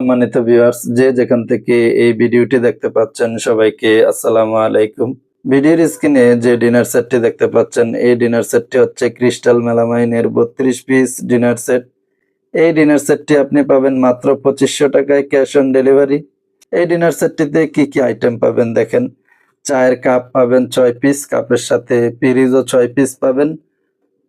সম্মানিত ভিউয়ার্স যে যেখান থেকে এই ভিডিওটি দেখতে পাচ্ছেন সবাইকে আসসালামু আলাইকুম। ভিডিওর স্ক্রিনে যে ডিনার সেটটি দেখতে পাচ্ছেন, এই ডিনার সেটটি হচ্ছে ক্রিস্টাল মেলামাইনের বত্রিশ পিস ডিনার সেট এই ডিনার সেটটি আপনি পাবেন মাত্র পঁচিশশো টাকায় ক্যাশ অন ডেলিভারি এই ডিনার সেটটিতে কি কি আইটেম পাবেন দেখেন। চায়ের কাপ পাবেন ছয় পিস কাপের সাথে পিরিজও ছয় পিস পাবেন।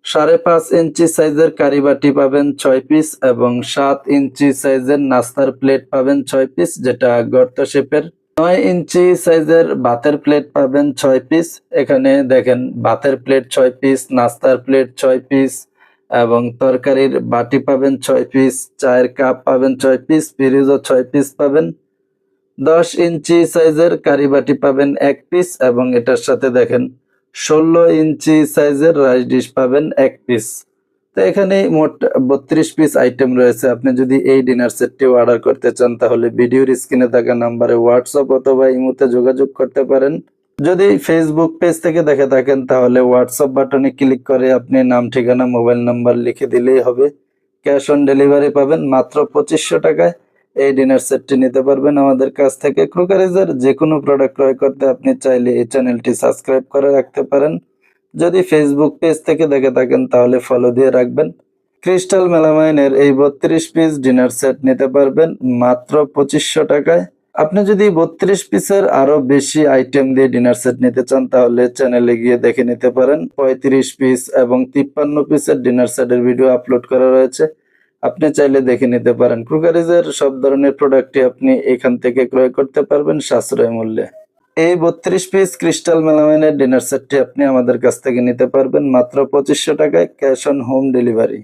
সাড়ে পাঁচ ইঞ্চি সাইজের কারিবাটি পাবেন ছয় পিস এবং সাত ইঞ্চি সাইজের নাস্তার প্লেট পাবেন ছয় পিস, যেটা গর্ত শেপের। নয় ইঞ্চি সাইজের ভাতের প্লেট পাবেন ছয় পিস। এখানে দেখেন ভাতের প্লেট ছয় পিস, নাস্তার প্লেট ছয় পিস এবং তরকারির বাটি পাবেন ছয় পিস, চায়ের কাপ পাবেন ছয় পিস, ফ্রিজও ছয় পিস পাবেন। দশ ইঞ্চি সাইজের কারি বাটি পাবেন এক পিস এবং এটার সাথে দেখেন ষোলো ইঞ্চি সাইজের রাইস ডিশ পাবেন এক পিস। তো এখানে মোট বত্রিশ পিস আইটেম রয়েছে। আপনি যদি এই ডিনার সেটটি অর্ডার করতে চান, তাহলে ভিডিওর স্ক্রিনে থাকা নাম্বারে হোয়াটসঅ্যাপ অথবা ইমোতে যোগাযোগ করতে পারেন। যদি ফেসবুক পেজ থেকে দেখে থাকেন, তাহলে হোয়াটসঅ্যাপ বাটনে ক্লিক করে আপনি নাম, ঠিকানা, মোবাইল নাম্বার লিখে দিলেই হবে। ক্যাশ অন ডেলিভারি পাবেন মাত্র পঁচিশশো টাকায়। এই ডিনার সেটটি নিতে পারবেন আমাদের কাছ থেকে। ক্রোকারিজের যে কোনো প্রোডাক্ট ক্রয় করতে আপনি চাইলে এই চ্যানেলটি সাবস্ক্রাইব করে রাখতে পারেন। যদি ফেসবুক পেজ থেকে দেখে থাকেন, তাহলে ফলো দিয়ে রাখবেন। ক্রিস্টাল মেলামাইনের এই বত্রিশ পিস ডিনার সেট নিতে পারবেন মাত্র পঁচিশশো টাকায়। আপনি যদি বত্রিশ পিসের আরও বেশি আইটেম দিয়ে ডিনার সেট নিতে চান, তাহলে চ্যানেলে গিয়ে দেখে নিতে পারেন। পঁয়ত্রিশ পিস এবং তিপ্পান্ন পিসের ডিনার সেটের ভিডিও আপলোড করা রয়েছে। আপনি চাইলে দেখে নিতে পারেন। ক্রুকারিজের সব ধরনের প্রোডাক্টই আপনি এখান থেকে ক্রয় করতে পারবেন সাশ্রয় মূল্যে। এই বত্রিশ পিস ক্রিস্টাল মেলামাইনের ডিনার সেটটি আপনি আমাদের কাছ থেকে নিতে পারবেন মাত্র পঁচিশশো টাকায় ক্যাশ অন হোম ডেলিভারি